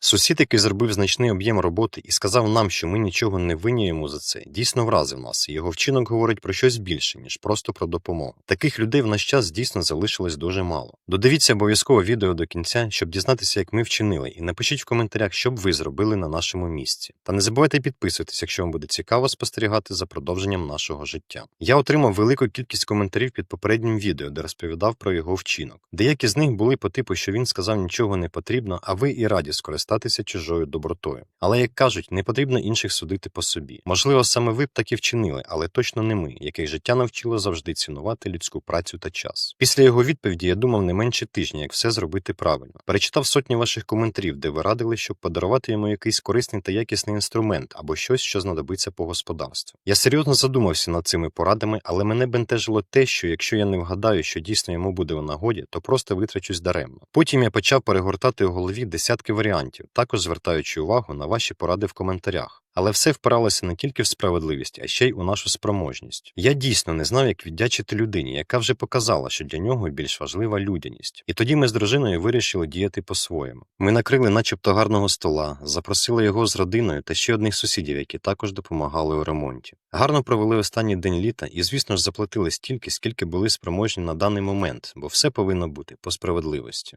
Сусід, який зробив значний об'єм роботи і сказав нам, що ми нічого не йому за це, дійсно вразив нас. Його вчинок говорить про щось більше, ніж просто про допомогу. Таких людей в наш час дійсно залишилось дуже мало. Додивіться обов'язково відео до кінця, щоб дізнатися, як ми вчинили, і напишіть в коментарях, що б ви зробили на нашому місці. Та не забувайте підписуватись, якщо вам буде цікаво спостерігати за продовженням нашого життя. Я отримав велику кількість коментарів під попереднім відео, де розповідав про його вчинок. Деякі з них були по типу, що він сказав нічого не потрібно, а ви і раді скористатися чужою добротою. Але як кажуть, не потрібно інших судити по собі. Можливо, саме ви б так і вчинили, але точно не ми, яких життя навчило завжди цінувати людську працю та час. Після його відповіді я думав не менше тижня, як все зробити правильно. Перечитав сотні ваших коментарів, де ви радили, щоб подарувати йому якийсь корисний та якісний інструмент або щось, що знадобиться по господарству. Я серйозно задумався над цими порадами, але мене бентежило те, що якщо я не вгадаю, що дійсно йому буде в нагоді, то просто витрачусь даремно. Потім я почав перегортати у голові десятки варіантів, також звертаючи увагу на ваші поради в коментарях. Але все впиралося не тільки в справедливість, а ще й у нашу спроможність. Я дійсно не знав, як віддячити людині, яка вже показала, що для нього більш важлива людяність. І тоді ми з дружиною вирішили діяти по-своєму. Ми накрили, начебто, гарного стола, запросили його з родиною та ще одних сусідів, які також допомагали у ремонті. Гарно провели останній день літа і, звісно ж, заплатили стільки, скільки були спроможні на даний момент, бо все повинно бути по справедливості.